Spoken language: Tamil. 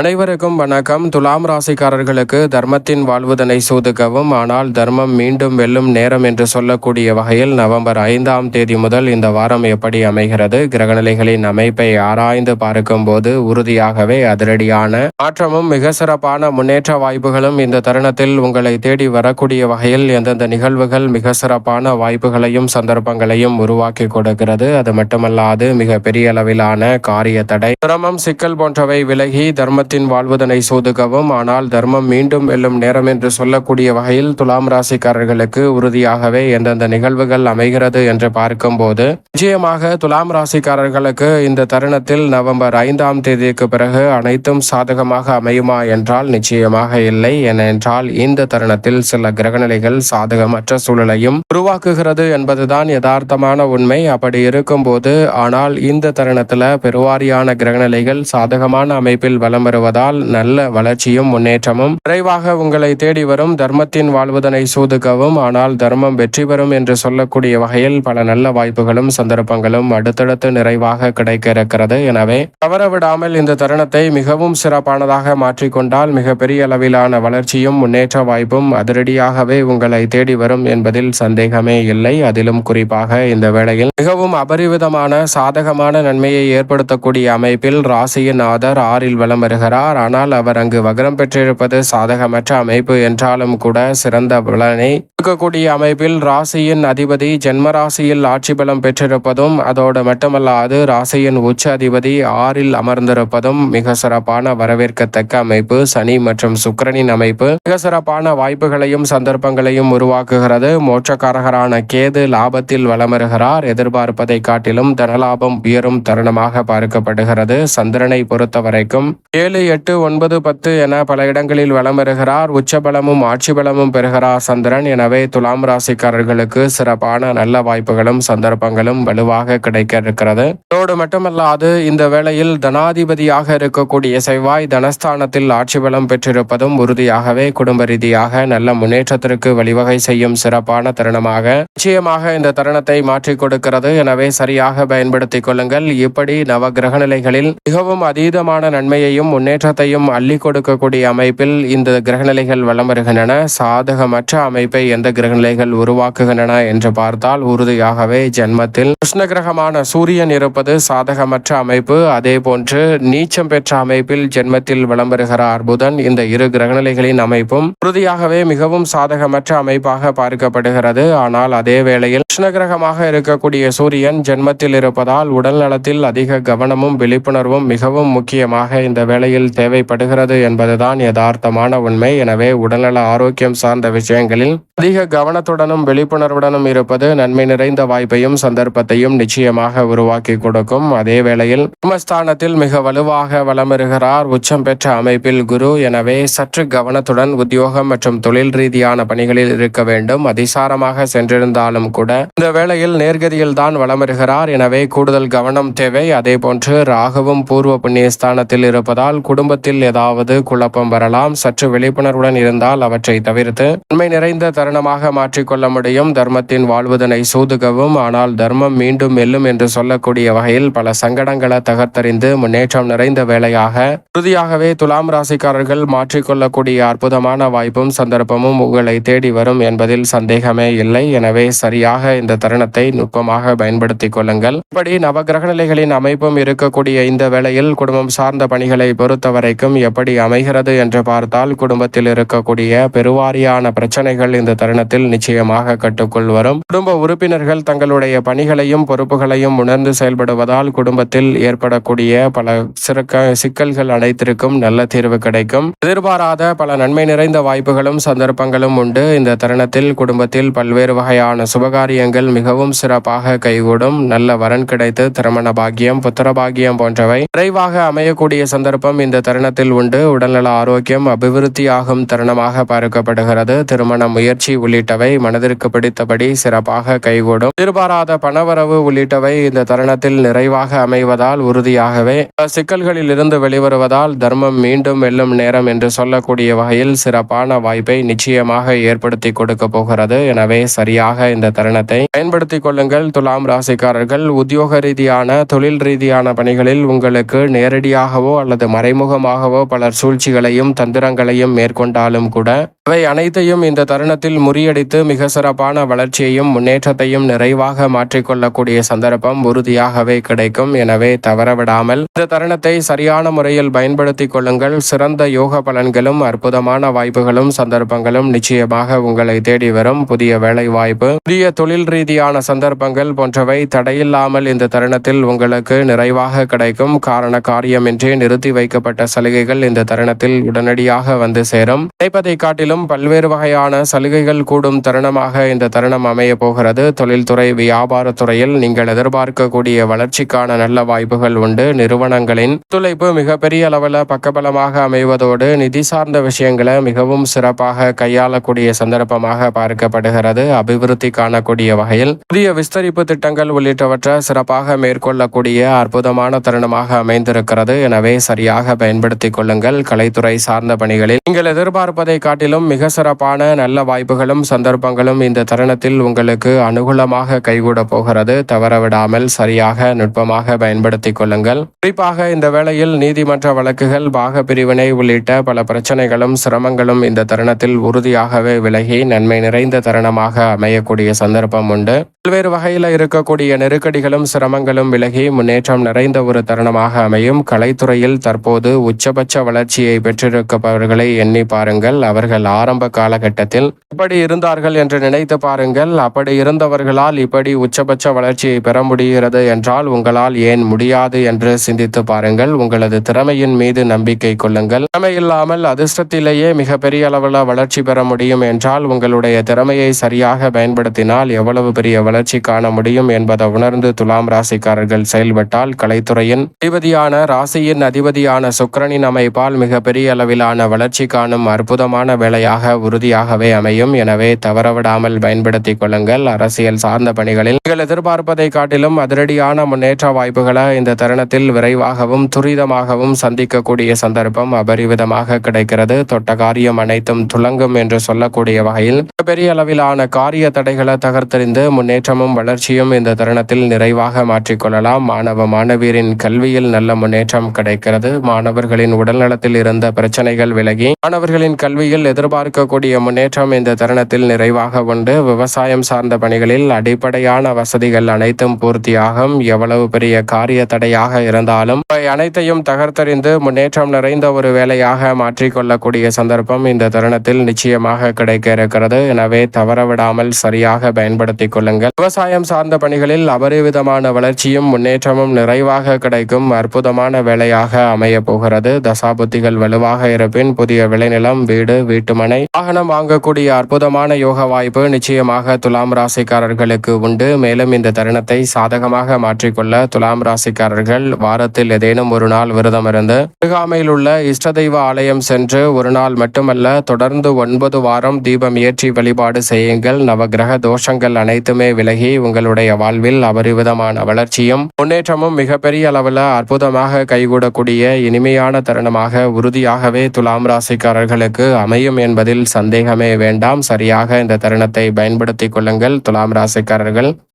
அனைவருக்கும் வணக்கம். துலாம் ராசிக்காரர்களுக்கு தர்மத்தின் வாழ்வுதனை சூதுக்கவும் ஆனால் தர்மம் மீண்டும் வெல்லும் நேரம் என்று சொல்லக்கூடிய வகையில் நவம்பர் ஐந்தாம் தேதி முதல் இந்த வாரம் எப்படி அமைகிறது? கிரகநிலைகளின் அமைப்பை ஆராய்ந்து பார்க்கும்போது உறுதியாகவே அதிரடியான மாற்றமும் மிக சிறப்பான முன்னேற்ற வாய்ப்புகளும் இந்த தருணத்தில் உங்களை தேடி வரக்கூடிய வகையில் எந்தெந்த நிகழ்வுகள் மிக சிறப்பான வாய்ப்புகளையும் சந்தர்ப்பங்களையும் உருவாக்கி கொடுக்கிறது. அது மட்டுமல்லாது மிக பெரிய அளவிலான காரிய தடை சிரமம் சிக்கல் போன்றவை விலகி தர்ம தர்மத்தின் வாழ்வதனை சோதுகவும் ஆனால் தர்மம் மீண்டும் வெல்லும் நேரம் என்று சொல்லக்கூடிய வகையில் துலாம் ராசிக்காரர்களுக்கு உறுதியாகவே எந்தெந்த நிகழ்வுகள் அமைகிறது என்று பார்க்கும்போது நிச்சயமாக துலாம் ராசிக்காரர்களுக்கு இந்த தருணத்தில் நவம்பர் ஐந்தாம் தேதிக்கு பிறகு அனைத்தும் சாதகமாக அமையுமா என்றால் நிச்சயமாக இல்லை. ஏனென்றால் இந்த தருணத்தில் சில கிரகநிலைகள் சாதகமற்ற சூழலையும் உருவாக்குகிறது என்பதுதான் யதார்த்தமான உண்மை. அப்படி இருக்கும்போது ஆனால் இந்த தருணத்தில் பெருவாரியான கிரகநிலைகள் சாதகமான அமைப்பில் வலம் வருவதால் நல்ல வளர்ச்சியும் முன்னேற்றமும் விரைவாக உங்களை தேடி வரும் தர்மத்தின் வாழ்வதனை சூதுக்கவும் ஆனால் தர்மம் வெற்றி பெறும் என்று சொல்லக்கூடிய வகையில் பல நல்ல வாய்ப்புகளும் சந்தர்ப்பங்களும் அடுத்தடுத்து நிறைவாக கிடைக்க இருக்கிறது எனவே தவறவிடாமல் இந்த தருணத்தை மிகவும் சிறப்பானதாக மாற்றிக்கொண்டால் மிகப்பெரிய அளவிலான வளர்ச்சியும் முன்னேற்ற வாய்ப்பும் அதிரடியாகவே உங்களை தேடி வரும் என்பதில் சந்தேகமே இல்லை. அதிலும் குறிப்பாக இந்த வேளையில் மிகவும் அபரிவிதமான சாதகமான நன்மையை ஏற்படுத்தக்கூடிய அமைப்பில் ராசியின் ஆதர் ஆறில் வலம் வருகிறார் ஆனால் அவர் அங்கு வகரம் பெற்றிருப்பது சாதகமற்ற அமைப்பு என்றாலும் கூட சிறந்த பலனை இருக்கக்கூடிய அமைப்பில் ராசியின் அதிபதி ஜென்ம ராசியில் ஆட்சி பலம் பெற்றிருப்பதும் அதோடு மட்டுமல்லாது ராசியின் உச்ச அதிபதி ஆறில் அமர்ந்திருப்பதும் மிக சிறப்பான வரவேற்கத்தக்க அமைப்பு. சனி மற்றும் சுக்கிரனின் அமைப்பு மிக சிறப்பான வாய்ப்புகளையும் சந்தர்ப்பங்களையும் உருவாக்குகிறது. மோட்சக்காரகரான கேது லாபத்தில் வளமருகிறார். எதிர்பார்ப்பதை காட்டிலும் தனலாபம் உயரும் தருணமாக பார்க்கப்படுகிறது. சந்திரனை பொறுத்த வரைக்கும் ஏழு எட்டு ஒன்பது பத்து என பல இடங்களில் வலம் பெறுகிறார் உச்சபலமும் ஆட்சி பலமும் பெறுகிறார் சந்திரன். எனவே துலாம் ராசிக்காரர்களுக்கு சிறப்பான நல்ல வாய்ப்புகளும் சந்தர்ப்பங்களும் வலுவாக கிடைக்க இருக்கிறது அதோடு மட்டுமல்லாது இந்த வேளையில் தனாதிபதியாக இருக்கக்கூடிய செவ்வாய் தனஸ்தானத்தில் ஆட்சி பலம் பெற்றிருப்பதும் உறுதியாகவே குடும்ப ரீதியாக நல்ல முன்னேற்றத்திற்கு வழிவகை செய்யும் சிறப்பான தருணமாக நிச்சயமாக இந்த தருணத்தை மாற்றிக் கொடுக்கிறது. எனவே சரியாக பயன்படுத்திக் கொள்ளுங்கள். இப்படி நவ கிரக நிலைகளில் மிகவும் அதீதமான நன்மையையும் முன்னேற்றத்தையும் அள்ளி கொடுக்கக்கூடிய அமைப்பில் இந்த கிரகநிலைகள் வலம் வருகின்றன. சாதகமற்ற அமைப்பை எந்த கிரகநிலைகள் உருவாக்குகின்றன என்று பார்த்தால் உறுதியாகவே ஜென்மத்தில் கிருஷ்ண கிரகமான சூரியன் இருப்பது சாதகமற்ற அமைப்பு. அதே போன்று நீச்சம் பெற்ற அமைப்பில் ஜென்மத்தில் வலம் வருகிறார் புதன் இந்த இரு கிரகநிலைகளின் அமைப்பும் உறுதியாகவே மிகவும் சாதகமற்ற அமைப்பாக பார்க்கப்படுகிறது. ஆனால் அதே வேளையில் கிருஷ்ண கிரகமாக இருக்கக்கூடிய சூரியன் ஜென்மத்தில் இருப்பதால் உடல் நலத்தில் அதிக கவனமும் விழிப்புணர்வும் மிகவும் முக்கியமாக இந்த வேலை வேளையில் தேவைப்படுகிறது என்பதுதான் யதார்த்தமான உண்மை. எனவே உடல்நல ஆரோக்கியம் சார்ந்த விஷயங்களில் அதிக கவனத்துடனும் விழிப்புணர்வுடனும் இருப்பது நன்மை நிறைந்த வாய்ப்பையும் சந்தர்ப்பத்தையும் நிச்சயமாக உருவாக்கி கொடுக்கும். அதே வேளையில் குடும்பஸ்தானத்தில் மிக வலுவாக வளமிருகிறார் உச்சம் பெற்ற அமைப்பில் குரு. எனவே சற்று கவனத்துடன் உத்தியோகம் மற்றும் தொழில் ரீதியான பணிகளில் இருக்க வேண்டும். அதிசாரமாக சென்றிருந்தாலும் கூட இந்த வேளையில் நேர்கதியில் தான் வலம் எனவே கூடுதல் கவனம் தேவை. அதே போன்று ராகுவும் பூர்வ புண்ணியஸ்தானத்தில் இருப்பதால் இருப்பதால் குடும்பத்தில் ஏதாவது குழப்பம் வரலாம். சற்று விழிப்புணர்வுடன் இருந்தால் அவற்றை தவிர்த்து உண்மை நிறைந்த தருணமாக மாற்றிக்கொள்ள முடியும். தர்மத்தின் வாழ்வதனை சூதுகவும் ஆனால் தர்மம் மீண்டும் மெல்லும் என்று சொல்லக்கூடிய வகையில் பல சங்கடங்களை தகர்த்தறிந்து முன்னேற்றம் நிறைந்த வேலையாக உறுதியாகவே துலாம் ராசிக்காரர்கள் மாற்றிக்கொள்ளக்கூடிய அற்புதமான வாய்ப்பும் சந்தர்ப்பமும் உங்களை தேடி வரும் என்பதில் சந்தேகமே இல்லை. எனவே சரியாக இந்த தருணத்தை நுட்பமாக பயன்படுத்திக் கொள்ளுங்கள். இப்படி நவகிரக நிலைகளின் அமைப்பும் இருக்கக்கூடிய இந்த வேளையில் குடும்பம் சார்ந்த பணிகளை பொறுத்த வரைக்கும் எப்படி அமைகிறது என்று பார்த்தால் குடும்பத்தில் இருக்கக்கூடிய பெருவாரியான பிரச்சனைகள் இந்த தருணத்தில் நிச்சயமாக கட்டுக்குள் வரும். குடும்ப உறுப்பினர்கள் தங்களுடைய பணிகளையும் பொறுப்புகளையும் உணர்ந்து செயல்படுவதால் குடும்பத்தில் ஏற்படக்கூடிய பல சிறக்க சிக்கல்கள் அனைத்திற்கும் நல்ல தீர்வு கிடைக்கும். எதிர்பாராத பல நன்மை நிறைந்த வாய்ப்புகளும் சந்தர்ப்பங்களும் உண்டு. இந்த தருணத்தில் குடும்பத்தில் பல்வேறு வகையான சுபகாரியங்கள் மிகவும் சிறப்பாக கைகூடும். நல்ல வரன் கிடைத்து திருமண பாக்கியம் புத்திர பாக்கியம் போன்றவை விரைவாக அமையக்கூடிய சந்தர்ப்பம் இந்த தருணத்தில் உண்டு. உடல்நல ஆரோக்கியம் அபிவிருத்தி ஆகும் தருணமாக பார்க்கப்படுகிறது. திருமண முயற்சி உள்ளிட்டவை மனதிற்கு பிடித்தபடி சிறப்பாக கைகூடும். எதிர்பாராத பணவரவு உள்ளிட்டவை இந்த தருணத்தில் நிறைவாக அமைவதால் உறுதியாகவே. சிக்கல்களில் இருந்து வெளிவருவதால் தர்மம் மீண்டும் வெல்லும் நேரம் என்று சொல்லக்கூடிய வகையில் சிறப்பான வாய்ப்பை நிச்சயமாக ஏற்படுத்தி கொடுக்க போகிறது. எனவே சரியாக இந்த தருணத்தை பயன்படுத்திக் கொள்ளுங்கள். துலாம் ராசிக்காரர்கள் உத்தியோக ரீதியான தொழில் ரீதியான பணிகளில் உங்களுக்கு நேரடியாகவோ அல்லது மறை மறைமுகமாகவோ பலர் சூழ்ச்சிகளையும் தந்திரங்களையும் மேற்கொண்டாலும் கூட அவை அனைத்தையும் இந்த தருணத்தில் முறியடித்து மிக சிறப்பான வளர்ச்சியையும் முன்னேற்றத்தையும் நிறைவாக மாற்றிக்கொள்ளக்கூடிய சந்தர்ப்பம் உறுதியாகவே கிடைக்கும். எனவே தவறவிடாமல் இந்த தருணத்தை சரியான முறையில் பயன்படுத்திக் கொள்ளுங்கள். சிறந்த யோக பலன்களும் அற்புதமான வாய்ப்புகளும் சந்தர்ப்பங்களும் நிச்சயமாக உங்களை தேடி வரும் புதிய வேலை வாய்ப்பு புதிய தொழில் ரீதியான சந்தர்ப்பங்கள் போன்றவை தடையில்லாமல் இந்த தருணத்தில் உங்களுக்கு நிறைவாக கிடைக்கும். காரண காரியமின்றி நிறுத்தி அறிவிக்கப்பட்ட சலுகைகள் இந்த தருணத்தில் உடனடியாக வந்து சேரும். நினைப்பதை காட்டிலும் பல்வேறு வகையான சலுகைகள் கூடும் தருணமாக இந்த தருணம் அமைய போகிறது. தொழில்துறை வியாபாரத்துறையில் நீங்கள் எதிர்பார்க்கக்கூடிய வளர்ச்சிக்கான நல்ல வாய்ப்புகள் உண்டு. நிறுவனங்களின் ஒத்துழைப்பு மிகப்பெரிய அளவில் பக்கபலமாக அமைவதோடு நிதி சார்ந்த விஷயங்களை மிகவும் சிறப்பாக கையாளக்கூடிய சந்தர்ப்பமாக பார்க்கப்படுகிறது. அபிவிருத்தி காணக்கூடிய வகையில் புதிய விஸ்தரிப்பு திட்டங்கள் உள்ளிட்டவற்றை சிறப்பாக மேற்கொள்ளக்கூடிய அற்புதமான தருணமாக அமைந்திருக்கிறது. எனவே சரியாக பயன்படுத்திக் கொள்ளுங்கள். கலைத்துறை சார்ந்த பணிகளில் நீங்கள் எதிர்பார்ப்பதை காட்டிலும் மிக சிறப்பான நல்ல வாய்ப்புகளும் சந்தர்ப்பங்களும் இந்த தருணத்தில் உங்களுக்கு அனுகூலமாக கைகூட போகிறது. தவறவிடாமல் சரியாக நுட்பமாக பயன்படுத்திக் கொள்ளுங்கள். குறிப்பாக இந்த வேளையில் நீதிமன்ற வழக்குகள் பாக பிரிவினை உள்ளிட்ட பல பிரச்சனைகளும் சிரமங்களும் இந்த தருணத்தில் உறுதியாகவே விலகி நன்மை நிறைந்த தருணமாக அமையக்கூடிய சந்தர்ப்பம் உண்டு. பல்வேறு வகையில் இருக்கக்கூடிய நெருக்கடிகளும் சிரமங்களும் விலகி முன்னேற்றம் நிறைந்த ஒரு தருணமாக அமையும். கலைத்துறையில் தற்போது உச்சபட்ச வளர்ச்சியை பெற்றிருப்பவர்களை எண்ணி பாருங்கள். அவர்கள் ஆரம்ப காலகட்டத்தில் இப்படி இருந்தார்கள் என்று நினைத்து பாருங்கள். அப்படி இருந்தவர்களால் இப்படி உச்சபட்ச வளர்ச்சியை பெற முடிகிறது என்றால் உங்களால் ஏன் முடியாது என்று சிந்தித்து பாருங்கள். உங்களது திறமையின் மீது நம்பிக்கை கொள்ளுங்கள். திறமை இல்லாமல் அதிர்ஷ்டத்திலேயே மிகப்பெரிய அளவில் வளர்ச்சி பெற முடியும் என்றால் உங்களுடைய திறமையை சரியாக பயன்படுத்தினால் எவ்வளவு பெரிய வளர்ச்சி காண முடியும் என்பதை உணர்ந்து துலாம் ராசிக்காரர்கள் செயல்பட்டால் கலைத்துறையின் அதிபதியான ராசியின் அதிபதியான சுக்கிரனின் அமைப்பால் மிகப்பெரிய அளவிலான வளர்ச்சி காணும் அற்புதமான வேலையாக உறுதியாகவே அமையும். எனவே தவறவிடாமல் பயன்படுத்திக் கொள்ளுங்கள். அரசியல் சார்ந்த பணிகளில் நீங்கள் எதிர்பார்ப்பதை காட்டிலும் அதிரடியான முன்னேற்ற வாய்ப்புகளை இந்த தருணத்தில் விரைவாகவும் துரிதமாகவும் சந்திக்கக்கூடிய சந்தர்ப்பம் அபரிவிதமாக கிடைக்கிறது. தொட்ட காரியம் அனைத்தும் துலங்கும் என்று சொல்லக்கூடிய வகையில் பெரிய அளவிலான காரிய தடைகளை தகர்த்தெறிந்து முன்னேற்றமும் வளர்ச்சியும் இந்த தருணத்தில் நிறைவாக மாற்றிக்கொள்ளலாம் மாணவ மாணவியரின் கல்வியில் நல்ல முன்னேற்றம் கிடைக்கிறது. மாணவர்களின் உடல்நலத்தில் இருந்த பிரச்சனைகள் விலகி மாணவர்களின் கல்வியில் எதிர்பார்க்கக்கூடிய முன்னேற்றம் இந்த தருணத்தில் நிறைவாக உண்டு. விவசாயம் சார்ந்த பணிகளில் அடிப்படையான வசதிகள் அனைத்தும் பூர்த்தியாகும். எவ்வளவு பெரிய காரிய தடையாக இருந்தாலும் அனைத்தையும் தகர்த்தறிந்து முன்னேற்றம் நிறைந்த ஒரு வேலையாக மாற்றிக்கொள்ளக்கூடிய சந்தர்ப்பம் இந்த தருணத்தில் நிச்சயமாக கிடைக்க இருக்கிறது. எனவே தவறவிடாமல் சரியாக பயன்படுத்திக் கொள்ளுங்கள். விவசாயம் சார்ந்த பணிகளில் அபரிவிதமான வளர்ச்சியும் முன்னேற்றமும் நிறைவாக கிடைக்கும். அற்புதமான வேலையாக அமைய போகிறது. தசாபுத்திகள் வலுவாக இருப்பின் புதிய விளைநிலம் வீடு வீட்டுமனை வாகனம் வாங்கக்கூடிய அற்புதமான யோக வாய்ப்பு நிச்சயமாக துலாம் ராசிக்காரர்களுக்கு உண்டு. மேலும் இந்த தருணத்தை சாதகமாக மாற்றிக்கொள்ள துலாம் ராசிக்காரர்கள் வாரத்தில் ஏதேனும் ஒரு நாள் விரதம் இருந்து அருகாமையில் உள்ள இஷ்ட தெய்வ ஆலயம் சென்று ஒரு நாள் மட்டுமல்ல தொடர்ந்து ஒன்பது வாரம் தீபம் ஏற்றி வழிபாடு செய்யுங்கள். நவகிரக தோஷங்கள் அனைத்துமே விலகி உங்களுடைய வாழ்வில் அபரிவிதமான வளர்ச்சியும் முன்னேற்றமும் மிகப்பெரிய அளவில் அற்புதமாக கைகூடக்கூடிய இனிமையான தருணமாக உறுதியாகவே துலாம் ராசிக்காரர்களுக்கு அமையும் என்பதில் சந்தேகமே வேண்டாம். சரியாக இந்த தருணத்தை பயன்படுத்திக் கொள்ளுங்கள். துலாம் ராசிக்காரர்கள்